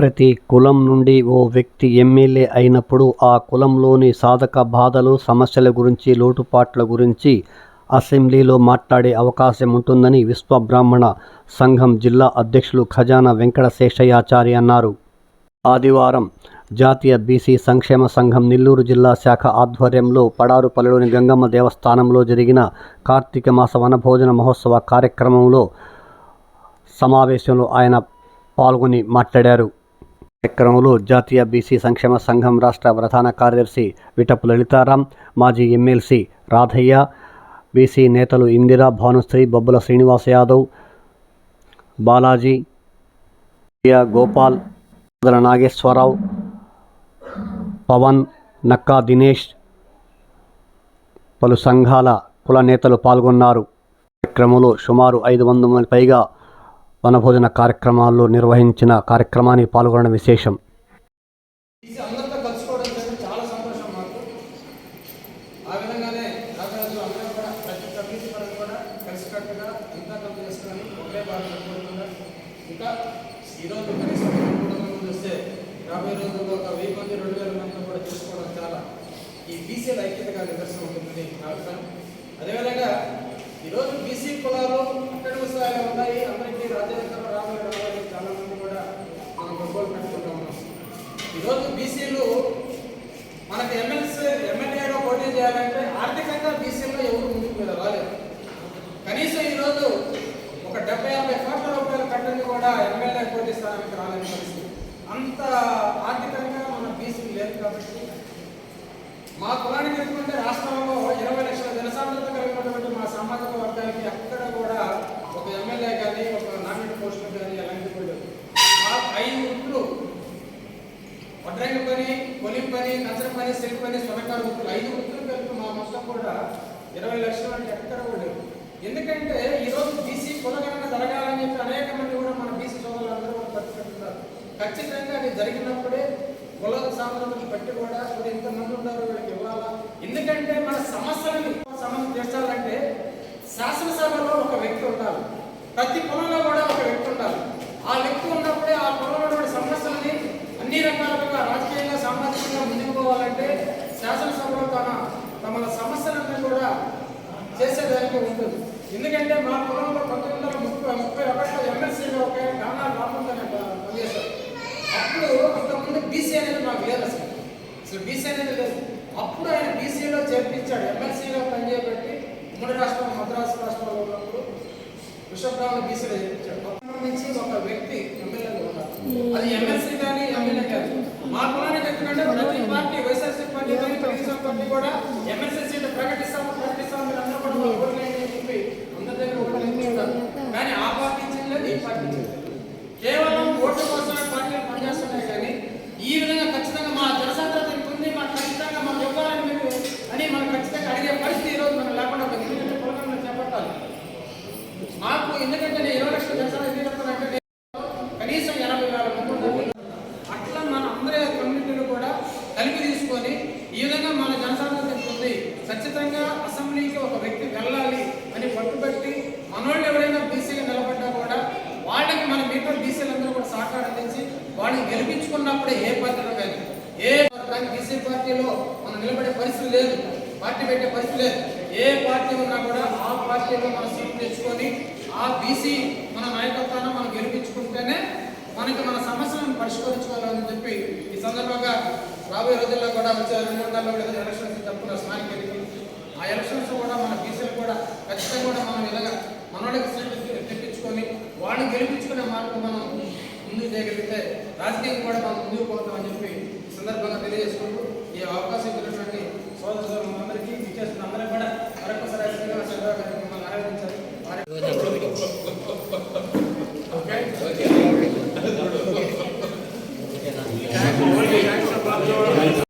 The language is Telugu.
ప్రతి కులం నుండి ఓ వ్యక్తి ఎమ్మెల్యే అయినప్పుడు ఆ కులంలోని సాధక బాధలు సమస్యల గురించి లోటుపాట్ల గురించి అసెంబ్లీలో మాట్లాడే అవకాశం ఉంటుందని విశ్వ బ్రాహ్మణ సంఘం జిల్లా అధ్యక్షులు ఖజానా వెంకట శేషయ్యాచారి అన్నారు. ఆదివారం జాతీయ బీసీ సంక్షేమ సంఘం నెల్లూరు జిల్లా శాఖ ఆధ్వర్యంలో పడారుపల్లిలోని గంగమ్మ దేవస్థానంలో జరిగిన కార్తీక మాస వనభోజన మహోత్సవ కార్యక్రమంలో సమావేశంలో ఆయన పాల్గొని మాట్లాడారు. కార్యక్రమంలో జాతీయ బీసీ సంక్షేమ సంఘం రాష్ట్ర ప్రధాన కార్యదర్శి విటపు లలితారాం మాజీ ఎమ్మెల్సీ రాధయ్య బీసీ నేతలు ఇందిరా భానుశ్రీ బొబ్బుల శ్రీనివాస్ యాదవ్ బాలాజీ ప్రియా గోపాల్ మొదల నాగేశ్వరరావు పవన్ నక్కా దినేష్ పలు సంఘాల కుల నేతలు పాల్గొన్నారు. కార్యక్రమంలో సుమారు ఐదు వందల మంది పైగా వనభోజన కార్యక్రమాల్లో నిర్వహించిన కార్యక్రమానికి పాల్గొనడం విశేషం. ఈరోజు కనీసం మూడు మంది వస్తే రాబోయే రోజుల్లో ఒక వెయ్యి మంది రెండు వేల మంది కూడా చాలా ఈ బీసీల ఐక్యతగా నిదర్శనం ఉంటుందని అదేవిధంగా ఈరోజు బీసీ కులాలు అక్కడి స్థాయిలో ఉన్నాయి అందరికీ రాజ్యాంగంలో రాబోయే రాబోయే చాలా మంది కూడా మనం గొప్పలు పెట్టుకుంటూ ఉన్నాం ఈరోజు బీసీలు మనకి ఎమ్మెల్సీ ఎమ్మెల్యేలో పోటీ చేయాలంటే ఆర్థికంగా బీసీలో ఎవరు ముందుకు మీద రాలేదు కనీసం ఈరోజు ఒక డెబ్బై యాభై కోట్ల రూపాయల కట్టని కూడా ఎమ్మెల్యే పోటీ స్థానానికి రాలేని పరిస్థితి. అంత ఆర్థికంగా మన బీసీలు లేదు కాబట్టి మా కులానికి ఎత్తుకుంటే రాష్ట్రం ఇరవై లక్షల జనసాంద్రత కలిగినటువంటి మా సామాజిక వర్గానికి ఎక్కడ కూడా ఒక ఎమ్మెల్యే కానీ ఒక నామినేట్ పోస్టులు కానీ ఎలాంటి కూడా లేవు. మా ఐదు వృత్తులు వడ్రంగి పని కొలిం పని కచ్చర పని సెల్ పని సొనకారు వృత్తులు ఐదు వృత్తులు కలిపి మా మొత్తం కూడా ఇరవై లక్షలు అంటే ఎక్కడ కూడా ఎందుకంటే ఈరోజు బీసీ కులగణన జరగాలని చెప్పి అనేక మంది కూడా మన బీసీ సోదరులందరూ కూడా పట్టుకుంటున్నారు ఖచ్చితంగా అది జరిగినప్పుడే కుల సాంద్రతను బట్టి కూడా ఇప్పుడు ఎంతమంది ఉన్నారు వీళ్ళకి ఇవ్వాలా? ఎందుకంటే మన సమస్యలని సమస్య తీర్చాలంటే శాసనసభలో ఒక వ్యక్తి ఉండాలి. ప్రతి కులంలో కూడా ఒక వ్యక్తి ఉండాలి. ఆ వ్యక్తి ఉన్నప్పుడే ఆ కులం రకాలుగా రాజకీయంగా సామాజికంగా ముందుకు పోవాలంటే శాసనసభలో తన తమ సమస్యలన్నీ కూడా చేసేదానికి ఉంటుంది. ఎందుకంటే మా కులంలో పంతొమ్మిది వందల ముప్పై ముప్పై ఒకటిలో ఎమ్మెల్సీగా ఒక గానా రాకుండా పనిచేశారు. అప్పుడు అంతకుముందు బీసీ అనేది మాకు లేదు అసలు. అసలు బీసీ అనేది లేదు. అప్పుడు ఆయన బీసీలో చేర్పించాడు ఎమ్మెల్సీగా పనిచేయబట్టి ఉమ్మడి రాష్ట్రం మద్రాసు రాష్ట్రంలో ఉన్నప్పుడు విశ్వబ్రాహ్మణ బీసీలో చేర్పించాడు. అప్పటి నుంచి ఒక వ్యక్తి ఎమ్మెల్యేలో ఉన్నారు. అది ఎమ్మెల్సీ కానీ మా కులానికి ఎందుకంటే ప్రతి party YSRC party Telugu Desam party కూడా ఎమ్మెల్సీ సీట్లు ప్రకటిస్తాము ప్రకటిస్తాము మీరు అందరూ కూడా ఓట్లు అని చెప్పి అందరి దగ్గర ఓట్లు వేయించుకుంటారు కానీ ఆ పార్టీ చేయలేదు ఈ పార్టీ చేయలేదు కేవలం ఓట్ల కోసమే పార్టీలు పనిచేస్తున్నాయి కానీ ఈ విధంగా ఖచ్చితంగా మా జనసాంద్రత ఉంది మాకు ఖచ్చితంగా మాకు ఇవ్వాలని మీరు అని మనం ఖచ్చితంగా అడిగే పరిస్థితి ఈరోజు మనం లేకుండా. ఎందుకంటే కులగణన చేపట్టాలి. మాకు ఎందుకంటే నేను ఇరవై లక్షల జనసాంద్రత ఎందుకు చెప్తానంటే నేను కనీసం ఎనభై వేల మంది ఉన్నారు. అట్లా మన అందరి కమ్యూనిటీలు కూడా కలిపి తీసుకొని ఈ విధంగా మన జనసాంద్రత ఎంత ఉంది ఖచ్చితంగా అసెంబ్లీకి ఒక వ్యక్తి వెళ్ళాలి అని మనోళ్ళు ఎవరైనా బీసీలు నిలబడ్డా కూడా వాళ్ళకి మన మిగతా బీసీలందరూ కూడా సహకారం అందించి వాళ్ళని గెలిపించుకున్నప్పుడే ఏ పార్టీలో కానీ ఏ కానీ బీసీ పార్టీలో మనం నిలబడే పరిస్థితి లేదు పార్టీ పెట్టే పరిస్థితి లేదు ఏ పార్టీ ఉన్నా కూడా ఆ పార్టీలో మనం సీట్ తెచ్చుకొని ఆ బీసీ మన నాయకత్వాన్ని మనం గెలిపించుకుంటేనే మనకి మన సమస్యలను పరిష్కరించుకోవాలని చెప్పి ఈ సందర్భంగా రాబోయే రోజుల్లో కూడా వచ్చే రెండు నెలల్లో ఎలక్షన్స్ తప్పున స్థానిక ఆ ఎలక్షన్స్ కూడా మన బీసీలు కూడా ఖచ్చితంగా కూడా మనం ఇలాగా మనోళ్ళకి సీట్లు తెప్పించుకొని వాళ్ళని గెలిపించుకునే మార్గం మనం ముందుకు చేయగలిగితే రాజకీయం కూడా మనం ముందుకు పోతామని చెప్పి సందర్భంగా తెలియజేసుకుంటూ ఈ అవకాశం ఇచ్చినటువంటి సోదర సోదరులందరికీ విచ్చేస్తున్న అందరికీ కూడా మరొకసారి శ్రీనివాస మిమ్మల్ని ఆరాధించాలి